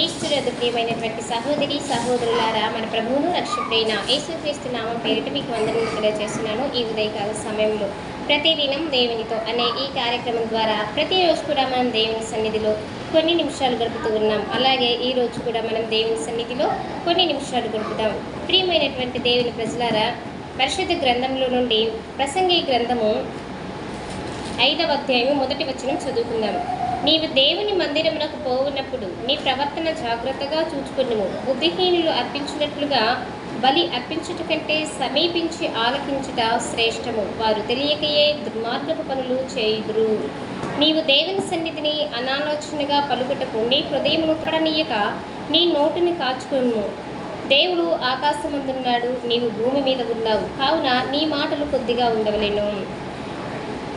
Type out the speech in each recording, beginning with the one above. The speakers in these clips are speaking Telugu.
ఈశ్వరుడు ప్రియమైనటువంటి సహోదరి సహోదరులారా మన ప్రభువును రక్షకుడైన యేసుక్రీస్తు నామం పేరిట మీకు వందనలు తెలియజేస్తున్నాను. ఈ ఉదయకాల సమయంలో ప్రతిదినం దేవునితో అనే ఈ కార్యక్రమం ద్వారా ప్రతిరోజు కూడా మనం దేవుని సన్నిధిలో కొన్ని నిమిషాలు గడుపుతూ ఉన్నాం. అలాగే ఈ రోజు కూడా మనం దేవుని సన్నిధిలో కొన్ని నిమిషాలు గడుపుతాం. ప్రియమైనటువంటి దేవుని ప్రజలారా పరిశుద్ధ గ్రంథంలో నుండి ప్రసంగి గ్రంథము ఐదవ అధ్యాయం మొదటి వచనం చదువుకుందాం నీవు దేవుని మందిరమునకు పోవునప్పుడు నీ ప్రవర్తన జాగ్రత్తగా చూచుకును బుద్ధిహీనులు అర్పించినట్లుగా బలి అర్పించుట కంటే సమీపించి ఆలకించుట శ్రేష్టము. వారు తెలియకయే దుర్మార్గపు పనులు చేయుదురు. నీవు దేవుని సన్నిధిని అనాలోచనగా పలుకుటకు నీ హృదయమును కడనీయక నీ నోటిని కాచుకును దేవుడు ఆకాశమందున్నాడు నీవు భూమి మీద ఉన్నావు. కావున నీ మాటలు కొద్దిగా ఉండవలేను.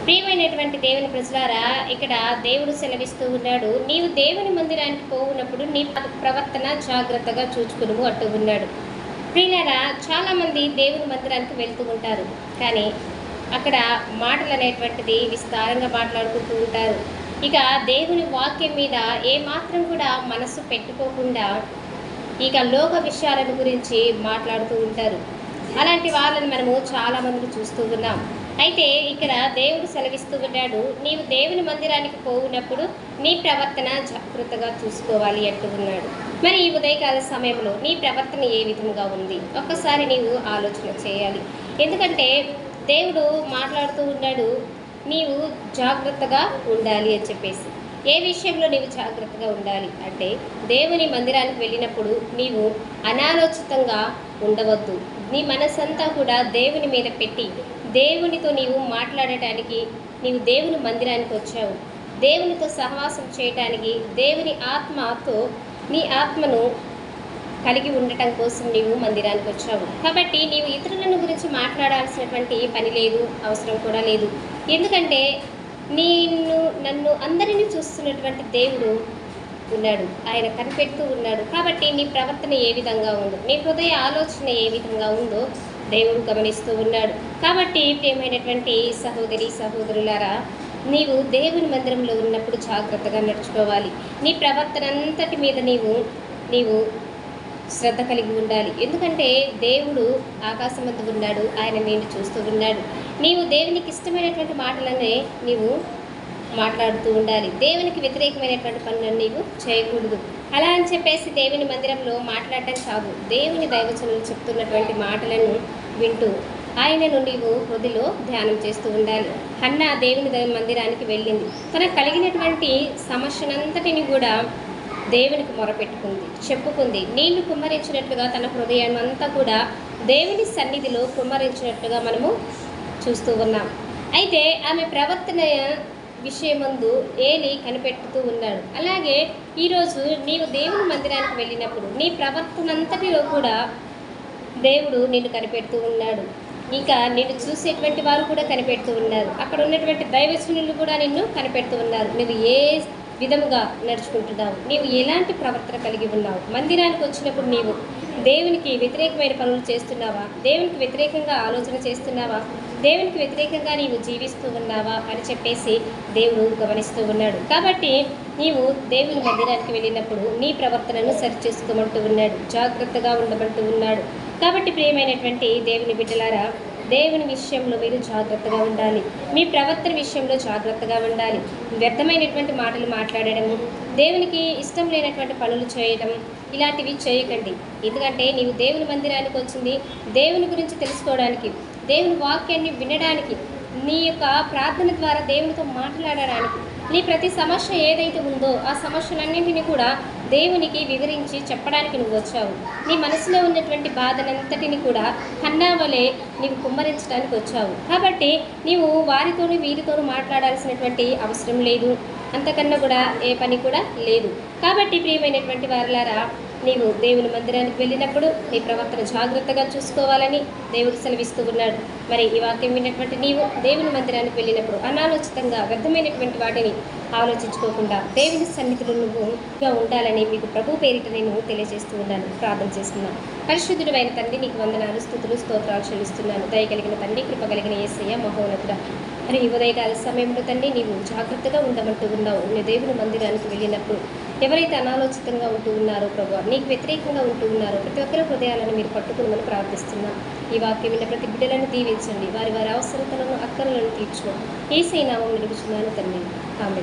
ప్రియమైనటువంటి దేవుని ప్రజలారా ఇక్కడ దేవుడు సెలవిస్తూ ఉన్నాడు నీవు దేవుని మందిరానికి పోవునప్పుడు నీ ప్రవర్తన జాగ్రత్తగా చూచుకును అంటూ ఉన్నాడు. ప్రియులారా చాలామంది దేవుని మందిరానికి వెళ్తూ ఉంటారు కానీ అక్కడ మాటలు అనేటువంటిది విస్తారంగా మాట్లాడుకుంటూ ఉంటారు. ఇక దేవుని వాక్యం మీద ఏమాత్రం కూడా మనసు పెట్టుకోకుండా ఇక లోక విషయాలను గురించి మాట్లాడుతూ ఉంటారు. అలాంటి వాళ్ళని మనము చాలామందిని చూస్తూ ఉన్నాం. అయితే ఇక్కడ దేవుడు సెలవిస్తూ ఉన్నాడు నీవు దేవుని మందిరానికి పోవునప్పుడు నీ ప్రవర్తన జాగ్రత్తగా చూసుకోవాలి అంటూ ఉన్నాడు. మరి ఈ ఉదయకాల సమయంలో నీ ప్రవర్తన ఏ విధంగా ఉంది? ఒక్కసారి నీవు ఆలోచన చేయాలి. ఎందుకంటే దేవుడు మాట్లాడుతూ ఉన్నాడు నీవు జాగ్రత్తగా ఉండాలి అని చెప్పేసి. ఏ విషయంలో నీవు జాగ్రత్తగా ఉండాలి అంటే దేవుని మందిరానికి వెళ్ళినప్పుడు నీవు అనాలోచితంగా ఉండవద్దు. నీ మనసంతా కూడా దేవుని మీద పెట్టి దేవునితో నీవు మాట్లాడటానికి నీవు దేవుని మందిరానికి వచ్చావు. దేవునితో సహవాసం చేయటానికి దేవుని ఆత్మతో నీ ఆత్మను కలిగి ఉండటం కోసం నీవు మందిరానికి వచ్చావు. కాబట్టి నీవు ఇతరులను గురించి మాట్లాడాల్సినటువంటి పని లేదు అవసరం కూడా లేదు. ఎందుకంటే నిన్ను నన్ను అందరినీ చూస్తున్నటువంటి దేవుడు ఉన్నాడు. ఆయన కనిపెడుతూ ఉన్నాడు. కాబట్టి నీ ప్రవర్తన ఏ విధంగా ఉందో నీ హృదయ ఆలోచన ఏ విధంగా ఉందో దేవుడు గమనిస్తూ ఉన్నాడు. కాబట్టి ప్రియమైనటువంటి సహోదరి సహోదరులారా నీవు దేవుని మందిరంలో ఉన్నప్పుడు జాగ్రత్తగా నడుచుకోవాలి. నీ ప్రవర్తన అంతటి మీద నీవు నీవు శ్రద్ధ కలిగి ఉండాలి. ఎందుకంటే దేవుడు ఆకాశం ఉన్నాడు ఆయన నేను చూస్తూ ఉన్నాడు. నీవు దేవునికి ఇష్టమైనటువంటి మాటలనే నీవు మాట్లాడుతూ ఉండాలి. దేవునికి వ్యతిరేకమైనటువంటి పనులను నీవు చేయకూడదు. అలా అని చెప్పేసి దేవుని మందిరంలో మాట్లాడటం కాదు దేవుని దైవచనులు చెప్తున్నటువంటి మాటలను వింటూ ఆయనను నీవు హృదిలో ధ్యానం చేస్తూ ఉండాలి. హన్న దేవుని మందిరానికి వెళ్ళింది. తనకు కలిగినటువంటి సమస్యనంతటిని కూడా దేవునికి మొరపెట్టుకుంది చెప్పుకుంది. నీళ్ళు కుమ్మరించినట్లుగా తన హృదయం అంతా కూడా దేవుని సన్నిధిలో కుమ్మరించినట్లుగా మనము చూస్తూ ఉన్నాం. అయితే ఆమె ప్రవర్తన విషయమందు ఏలి కనిపెట్టుతూ ఉన్నాడు. అలాగే ఈరోజు నీవు దేవుని మందిరానికి వెళ్ళినప్పుడు నీ ప్రవర్తన అంతటిలో కూడా దేవుడు నిన్ను కనిపెడుతూ ఉన్నాడు. ఇంకా నిన్ను చూసేటువంటి వారు కూడా కనిపెడుతూ ఉన్నారు. అక్కడ ఉన్నటువంటి దైవజనులు కూడా నిన్ను కనిపెడుతూ ఉన్నారు. నువ్వు ఏ విధముగా నడుచుకుంటున్నావు? నీవు ఎలాంటి ప్రవర్తన కలిగి ఉన్నావు? మందిరానికి వచ్చినప్పుడు నీవు దేవునికి వ్యతిరేకమైన పనులు చేస్తున్నావా? దేవునికి వ్యతిరేకంగా ఆలోచన చేస్తున్నావా? దేవునికి వ్యతిరేకంగా నీవు జీవిస్తూ ఉన్నావా? అని చెప్పేసి దేవుడు గమనిస్తూ ఉన్నాడు. కాబట్టి నీవు దేవుని మందిరానికి వెళ్ళినప్పుడు నీ ప్రవర్తనను సరిచేసుకోమంటూ ఉన్నాడు. జాగ్రత్తగా ఉండమంటూ ఉన్నాడు. కాబట్టి ప్రియమైనటువంటి దేవుని బిడ్డలారా దేవుని విషయంలో మీరు జాగ్రత్తగా ఉండాలి. మీ ప్రవర్తన విషయంలో జాగ్రత్తగా ఉండాలి. వ్యర్థమైనటువంటి మాటలు మాట్లాడడము దేవునికి ఇష్టం లేనటువంటి పనులు చేయడం ఇలాంటివి చేయకండి. ఎందుకంటే నీవు దేవుని మందిరానికి వచ్చింది దేవుని గురించి తెలుసుకోవడానికి దేవుని వాక్యాన్ని వినడానికి నీ యొక్క ప్రార్థన ద్వారా దేవునితో మాట్లాడడానికి నీ ప్రతి సమస్య ఏదైతే ఉందో ఆ సమస్యలన్నింటినీ కూడా దేవునికి వివరించి చెప్పడానికి నువ్వు వచ్చావు. నీ మనసులో ఉన్నటువంటి బాధనంతటిని కూడా కన్నా వలె నీవు కుమ్మరించడానికి వచ్చావు. కాబట్టి నీవు వారితోనూ వీరితోనూ మాట్లాడాల్సినటువంటి అవసరం లేదు. అంతకన్నా కూడా ఏ పని కూడా లేదు. కాబట్టి ప్రియమైనటువంటి వారిలారా నీవు దేవుని మందిరానికి వెళ్ళినప్పుడు నీ ప్రవర్తన జాగ్రత్తగా చూసుకోవాలని దేవుడు సెలవిస్తూ ఉన్నాడు. మరి ఈ వాక్యం విన్నటువంటి నీవు దేవుని మందిరానికి వెళ్ళినప్పుడు అనాలోచితంగా వ్యర్థమైనటువంటి వాటిని ఆలోచించుకోకుండా దేవుని సన్నిధిలో నువ్వుగా ఉండాలని మీకు ప్రభు పేరిట నేను తెలియజేస్తూ ఉన్నాను. ప్రార్థన చేస్తున్నాను పరిశుద్ధుడు తండ్రి నీకు వందనాలు స్థుతులు స్తోత్రాలు చెల్లిస్తున్నాను. దయ కలిగిన తండ్రి కృప కలిగిన ఏసయ్య మహోన్నతుడ. మరి ఈ ఉదయకాల సమయంలో తండ్రి నీవు జాగ్రత్తగా ఉండమంటూ ఉన్నావు. నీ దేవుని మందిరానికి వెళ్ళినప్పుడు ఎవరైతే అనాలోచితంగా ఉంటూ ఉన్నారో ప్రభు నీకు వ్యతిరేకంగా ఉంటూ ఉన్నారో ప్రతి ఒక్కరి హృదయాలను మీరు పట్టుకుని ప్రార్థిస్తున్నాం. ఈ వాక్యం విన్న ప్రతి బిడ్డలను దీవించండి. వారి వారి అవసరతలను అక్కరలను తీర్చుకోండి. ఏసై నామం నిలుచున్నాను తండ్రి. ఆమె